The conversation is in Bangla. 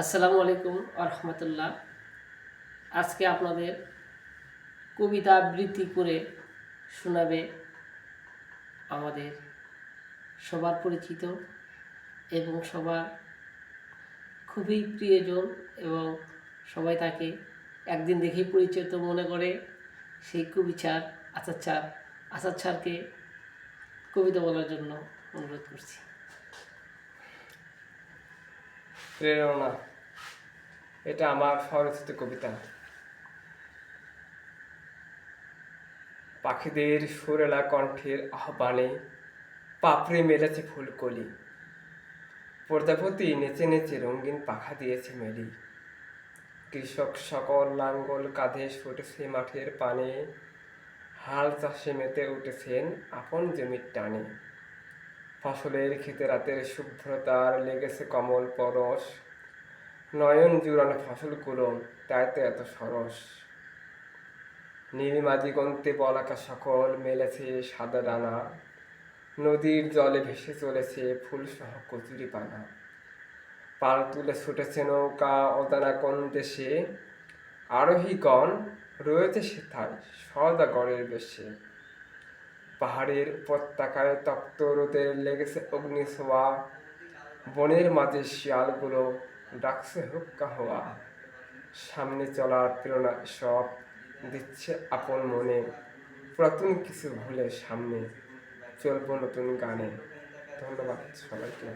আসসালামু আলাইকুম আরহামতুল্লাহ। আজকে আপনাদের কবিতা আবৃত্তি করে শোনাবে আমাদের সবার পরিচিত এবং সবার খুবই প্রিয়জন এবং সবাই তাকে একদিন দেখেই পরিচিত মনে করে, সেই কবিচার আচার চার আচার ছাড়কে কবিতা বলার জন্য অনুরোধ করছি। প্রেরণা। এটা আমার স্বরচিত কবিতা। পাখিদের সুরেলা কণ্ঠের আহ্বানে পাপড়ে মেলেছে ফুলকলি। প্রজাপতি নেচে নেচে রঙিন পাখা দিয়েছে মেলি। কৃষক সকল লাঙ্গল কাঁধে ছুটেছে মাঠের পানে। হাল চাষে মেতে উঠেছেন আপন জমির টানে। ফসলের খেতে রাতের শুভ্রতার লেগেছে কমল পরশ। নয়ন জুড়ানো ফসলগুলো তাই তো এত সরস। নীলিমাদি গন্তে বলাকা সকল মেলেছে সাদা ডানা। নদীর জলে ভেসে চলেছে ফুলসহ কচুরি পানা। পাল তুলে ছুটেছে নৌকা অদানা কোন দেশে? আরোহীগণ রয়েছে সেথায় সদাগরের বেশে। পাহাড়ের উপত্যকায় তপ্ত রোদে লেগেছে অগ্নিশোয়া বনের মাঝে শিয়ালগুলো ডাকছে হুক্কা হওয়া সামনে চলার প্রেরণা সব দিচ্ছে আপন মনে। পুরাতন কিছু ভুলে সামনে চলবো নতুন গানে। ধন্যবাদ সবাইকে।